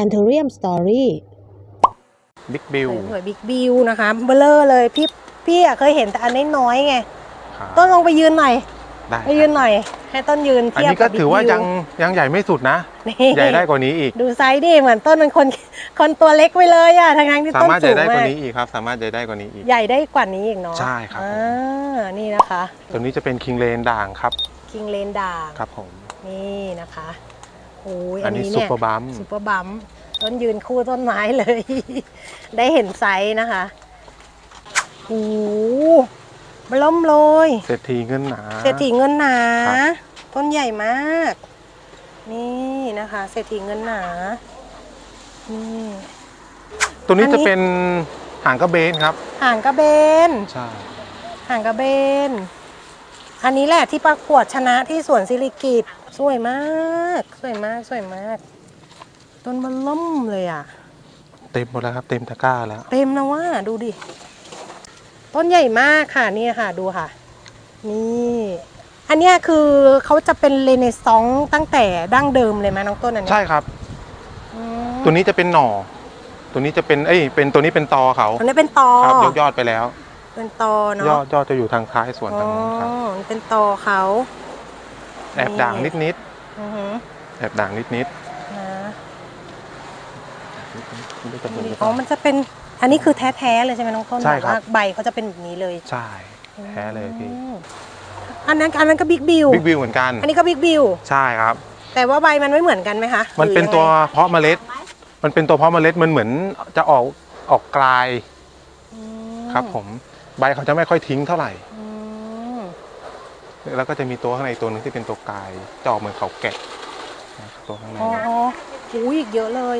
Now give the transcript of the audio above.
Anthurium Story บิ๊กบิลสวยบิ๊กบิวนะคะเบลเลอร์เลยพี่พี่อะเคยเห็นแต่อันน้อยๆไงครับต้นลงไปยืนหน่อยได้ไปยืนหน่อย ให้ต้นยืนอันเทียบนี้ก็กับถือว่า Big Bill ยังยังใหญ่ไม่สุดนะ นี่ ใหญ่ได้กว่านี้อีก ดูไซส์ดิเหมือนต้นเป็นคนคนตัวเล็กไปเลยอะทางนั้นที่สาต้นมารถใหสูญ่งได้กมาว่ากนี้อีกครับ สามารถใหญ่ได้กว่านี้อีก ใหญ่ได้กว่านี้อีกเนาะใช่ครับผม อ่านี่นะคะ ตัวนี้จะเป็นคิงเลนด่างครับ คิงเลนด่าง ครับผม นี่นะคะ โอ้ยอัอันนนี้นี้ซุปเนี่ยเปอร์บัมซุปเปอร์บัมต้นยืนคู่ต้นไม้เลย ได้เห็นไซส์นะคะโอ้โหบล้มเลยเศรษฐีเงินหนาเศรษฐีเงินหนาครับต้นใหญ่มาก นี่นะคะ เศรษฐีเงินหนานี่ตัวนี้อันนี้จะเป็นหางกระเบนครับห่างกระเบนใช่ห่างกระเบน อันนี้แหละที่ประกวดชนะที่สวนสิริกิตสวยมาก สวยมาก สวยมาก ต้นมันล่มเลยอะ เต็มหมดแล้วครับ เต็มตะกร้าแล้ว เต็มนะว่าดูดิ ต้นใหญ่มากค่ะนี่ค่ะดูค่ะ นี่อันเนี้ยคือเขาจะเป็นเรเนซองส์ตั้งแต่ดั้งเดิมเลยไหมน้องต้นอันเนี้ยใช่ครับอืมตัวนี้จะเป็นหน่อ ตัวนี้จะเป็นเอ้ยเป็นตัวนี้เป็นตอเขาอันนี้เป็นตอครับยกยอดไปแล้ว เป็นตอเนาะยอดยอดจะอยู่ทางท้ายส่วนทางนู้นครับอ๋อนี่เป็นตอเขา แอบด่างนิดนิดอือหือๆแอบด่างนิดนิดนะๆไม่จะเป็นหรือเปอ๋อล่ามันจะเป็นอันนี้คือแท้ๆเลยใช่ไหมน้องต้นใช่ครับแว่าใบเขาจะเป็นแบบนี้เลยใช่แท้เลยพี่อืมอันนั้นอันนั้นก็บิ๊กบิวบิ๊กวิวเหมือนกัน อันนี้ก็บิ๊กบิวใช่ครับ แต่ว่าใบมันไม่เหมือนกันไหมคะ มันเป็นหรือตัวยังไงเพาะเมล็ด มันเป็นตัวเพาะเมล็ดมันเหมือนจะออกออกกลายอืมครับผม ใบเขาจะไม่ค่อยทิ้งเท่าไหร่อืมแล้วก็จะมีตัวข้างในตัวหนึงที่เป็นตัวกลายจะออกเหมือนเขาแกะนะครับตัวข้างในอ๋ออ๋ออุ้ยอีกเยอะเลย